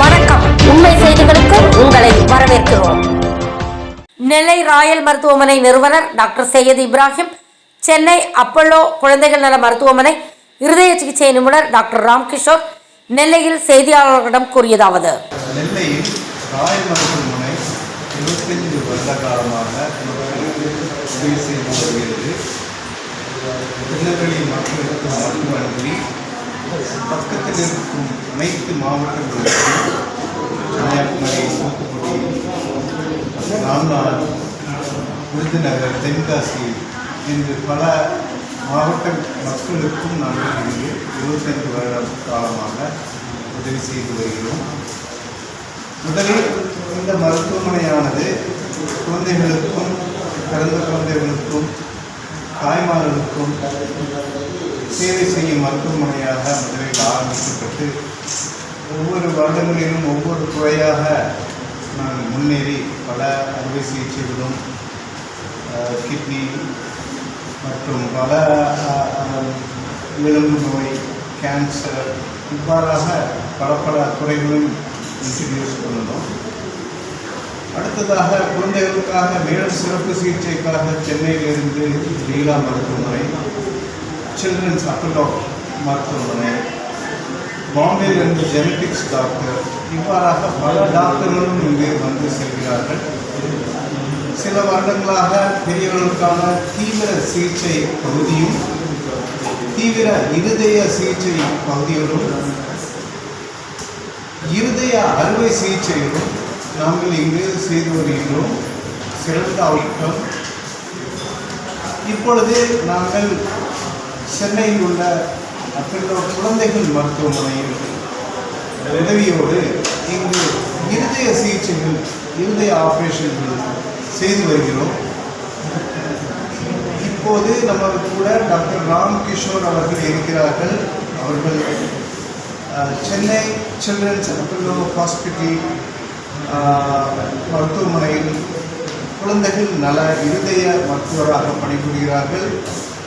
வணக்கம். உண்மை செய்திகளுக்கு உங்களை வரவேற்கிறோம். நெல்லை ராயல் மருத்துவமனை நிறுவனர் டாக்டர் சையத் இப்ராஹிம் சென்னை அப்பல்லோ குழந்தைகள் நல மருத்துவமனை இருதய சிகிச்சை நிபுணர் டாக்டர் ராம்கிஷோர் நெல்லையில் செய்தியாளர்களிடம் கூறியதாவது. நெல்லையில் ராயல் மருத்துவமனை இருபத்தஞ்சு வருட காலமாக மக்களுக்கு பக்கத்தில் இருக்கும் அனைத்து மாவட்டங்களுக்கும் கன்னியாகுமரி தூத்துக்குடி ராம்நாத் விருதுநகர் தென்காசி என்று பல மாவட்ட மக்களுக்கும் நாங்கள் இங்கு இருபத்தைந்து வருட காலமாக உதவி செய்து வருகிறோம். முதலில் இந்த மருத்துவமனையானது குழந்தைகளுக்கும் பிறந்த குழந்தைகளுக்கும் தாய்மார்களுக்கும் சேவை செய்யும் மருத்துவமனையாக மதுரையில் ஆரம்பிக்கப்பட்டு ஒவ்வொரு வருடங்களிலும் ஒவ்வொரு துறையாக நான் முன்னேறி பல அறுவை சிகிச்சைகளும் கிட்னி மற்றும் பல அஹ், எலும்பு நோய் கேன்சர் இவ்வாறாக பல பல துறைகளும் இன்ட்ரடியூஸ் பண்ணணும் அடுத்ததாக குழந்தைகளுக்காக மேலும் சிறப்பு சிகிச்சைக்காக சென்னையிலிருந்து லீலா மருத்துவமனை. சில்ட்ரன்ஸ் அப்பல்லோ மருத்துவமனை பாம்பேயிலிருந்து ஜெனட்டிக்ஸ் டாக்டர் இவ்வாறாக பல டாக்டர்களும் இங்கே வந்து செல்கிறார்கள். சில வருடங்களாக பெரியவர்களுக்கான தீவிர சிகிச்சை பகுதியும் தீவிர இருதய சிகிச்சை பகுதிகளும் இருதய அறுவை சிகிச்சைகளும் நாங்கள் இங்கு செய்து வருகின்றோம். சிறந்த அவுட்கம் இப்பொழுது நாங்கள் சென்னையில் உள்ள அப்பல்லோ குழந்தைகள் மருத்துவமனையில் உதவியோடு இங்கு இருதய சிகிச்சைகள் இருதய ஆப்ரேஷன்கள் செய்து வருகிறோம். இப்போது நம்ம கூட டாக்டர் ராம் கிஷோர் அவர்கள் இருக்கிறார்கள். அவர்கள் சென்னை சில்ட்ரன்ஸ் அப்பல்லோ ஹாஸ்பிட்டல் மருத்துவமனையில் குழந்தைகள் நல இருதய மருத்துவராக பணிபுரிகிறார்கள்.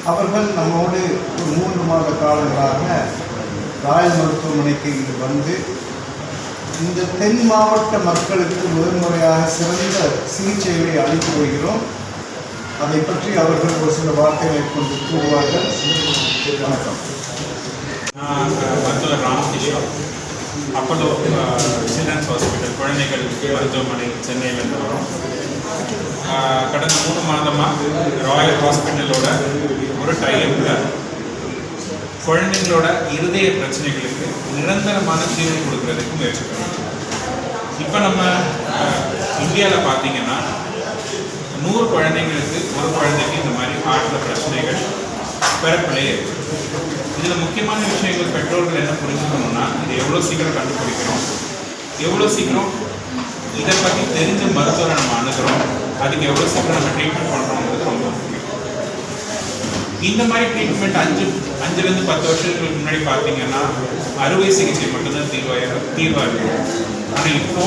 அவர்கள் நம்மோடு ஒரு மூன்று மாத காலங்களாக ராயல் மருத்துவமனைக்கு இங்கு வந்து இந்த தென் மாவட்ட மக்களுக்கு முதன்முறையாக சிறந்த சிகிச்சைகளை அளித்து வருகிறோம். அதை பற்றி அவர்கள் ஒரு சில வார்த்தைகளை கொண்டு கூறுவார்கள். வணக்கம். மருத்துவர் ராமகிஷோர் அப்பல்லோ சில்ட்ரன்ஸ் ஹாஸ்பிட்டல். மருத்துவமனை சென்னையிலேருந்து வரோம். கடந்த மூணு மாதமாக ராயல் ஹாஸ்பிட்டலோட ஒரு டைப்பில் குழந்தைங்களோட இருதய பிரச்சனைகளுக்கு நிரந்தரமான தீர்வு கொடுக்கறதுக்கு முயற்சி பண்ணுறோம் இப்போ நம்ம இந்தியாவில் பார்த்தீங்கன்னா நூறு குழந்தைங்களுக்கு ஒரு குழந்தைக்கு இந்த மாதிரி ஹார்ட்டில் பிரச்சனைகள் பிறப்பிலே இதில் முக்கியமான விஷயங்கள் பெற்றோர்கள் என்ன புரிஞ்சுக்கணும்னா இது எவ்வளோ சீக்கிரம் கண்டுபிடிக்கிறோம் எவ்வளோ சீக்கிரம் இதை பற்றி தெரிஞ்ச மருத்துவரை நம்ம அணுகிறோம். அதுக்கு எவ்வளோ சீக்கிரம் நம்ம ட்ரீட்மெண்ட் பண்ணுறோங்கிறது ரொம்ப இந்த மாதிரி ட்ரீட்மெண்ட் அஞ்சு அஞ்சுலேருந்து பத்து வருஷத்துக்கு முன்னாடி பார்த்தீங்கன்னா அறுவை சிகிச்சை மட்டும்தான் தீர்வாக தீர்வாக இருக்கும் ஆனால் இப்போ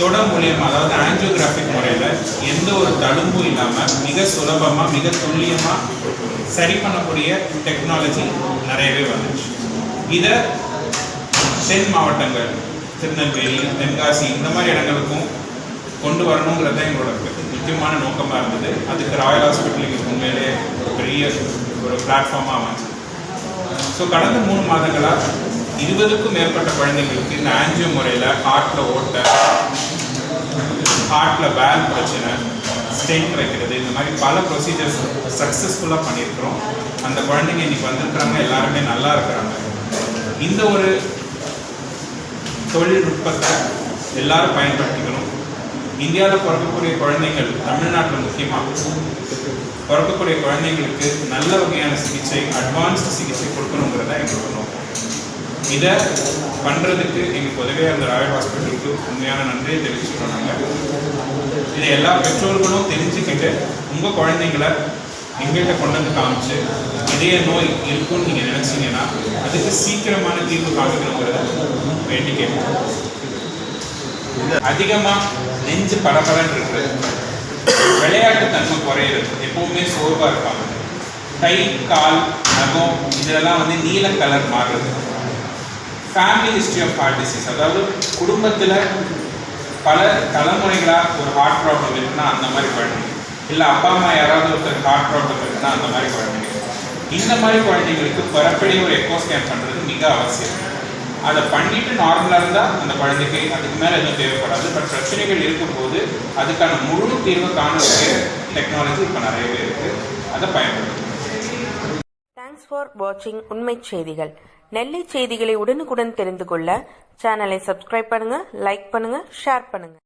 தொட மூலியமாக அதாவது ஆன்ஜியோகிராஃபிக் முறையில் எந்த ஒரு தழும்பும் இல்லாமல் மிக சுலபமாக மிக துல்லியமாக சரி பண்ணக்கூடிய டெக்னாலஜி நிறையவே வந்துச்சு. இதை தென் மாவட்டங்கள் திருநெல்வேலி தென்காசி இந்த மாதிரி இடங்களுக்கும் கொண்டு வரணுங்கிறது தான் எங்களோட முக்கியமான நோக்கமாக இருந்தது. அதுக்கு ராயல் ஹாஸ்பிட்டலுக்கு உண்மையிலே ஒரு பெரிய ஒரு பிளாட்ஃபார்மாக அமைச்சு ஸோ கடந்த மூணு மாதங்களாக இருபதுக்கும் மேற்பட்ட குழந்தைங்களுக்கு இந்த ஆன்ஜியோ முறையில் ஹார்ட்டில் ஓட்ட ஹார்ட்டில் வேல் பிரச்சனை ஸ்டென்ட் வைக்கிறது இந்த மாதிரி பல ப்ரொசீஜர்ஸ் சக்ஸஸ்ஃபுல்லாக பண்ணியிருக்கிறோம். அந்த குழந்தைங்க இன்றைக்கி வந்திருக்கிறாங்க எல்லாருமே நல்லா இருக்கிறாங்க. இந்த ஒரு தொழில்நுட்பத்தை எல்லாரும் பயன்படுத்திக்கணும். இந்தியாவில் பிறக்கக்கூடிய குழந்தைகள் தமிழ்நாட்டில் முக்கியமாக பிறக்கக்கூடிய குழந்தைங்களுக்கு நல்ல வகையான சிகிச்சை அட்வான்ஸ்டு சிகிச்சை கொடுக்கணுங்கிறத எங்களோட நோக்கம். இதை பண்ணுறதுக்கு எங்களுக்கு உதவியாக இருந்த ராயல் ஹாஸ்பிட்டலுக்கு உண்மையான நன்றியை தெரிவிச்சுக்கிறோம் நாங்கள் இதை எல்லா பெற்றோர்களும் தெரிஞ்சுக்கிட்டு உங்கள் குழந்தைங்கள எங்கள்கிட்ட கொண்டு வந்து காமிச்சு இதய நோய் இருக்குன்னு நீங்கள் நினச்சிங்கன்னா அதுக்கு சீக்கிரமான தீர்வு காமிக்கணுங்கிறத வேண்டி கேட்குறோம் அதிகமாக நெஞ்சு படபடன்னு இருக்கு விளையாட்டு தன்மை குறையிறது. எப்பவுமே சோர்வாக இருப்பாங்க. கை கால் நகம் இதெல்லாம் வந்து நீல கலர் மாறுறது family history of heart disease அதாவது குடும்பத்தில் பல தலைமுறைகளாக ஒரு ஹார்ட் ப்ராப்ளம் இருக்குன்னா அந்த மாதிரி குழந்தைங்க இல்லை அப்பா அம்மா யாராவது ஒருத்தர் ஹார்ட் ப்ராப்ளம் இருக்குன்னா அந்த மாதிரி குழந்தைங்க இந்த மாதிரி குழந்தைங்களுக்கு பிறப்படி ஒரு எக்கோ ஸ்கேன் பண்ணுறது மிக அவசியம். அதை பண்ணிட்டு நார்மலாக இருந்தால் அந்த குழந்தைக்கு அதுக்கு மேலே எதுவும் தேவைப்படாது. பட் பிரச்சனைகள் இருக்கும்போது அதுக்கான முழு தீர்வு காணக்கூடிய டெக்னாலஜி இப்போ நிறையவே இருக்குது அதை பயன்படுத்தும் தேங்க்ஸ் ஃபார் வாட்சிங் உண்மை செய்திகள். நெல்லை செய்திகளை உடனுக்குடன் தெரிந்து கொள்ள சேனலை சப்ஸ்கிரைப் பண்ணுங்க லைக் பண்ணுங்க ஷேர் பண்ணுங்க.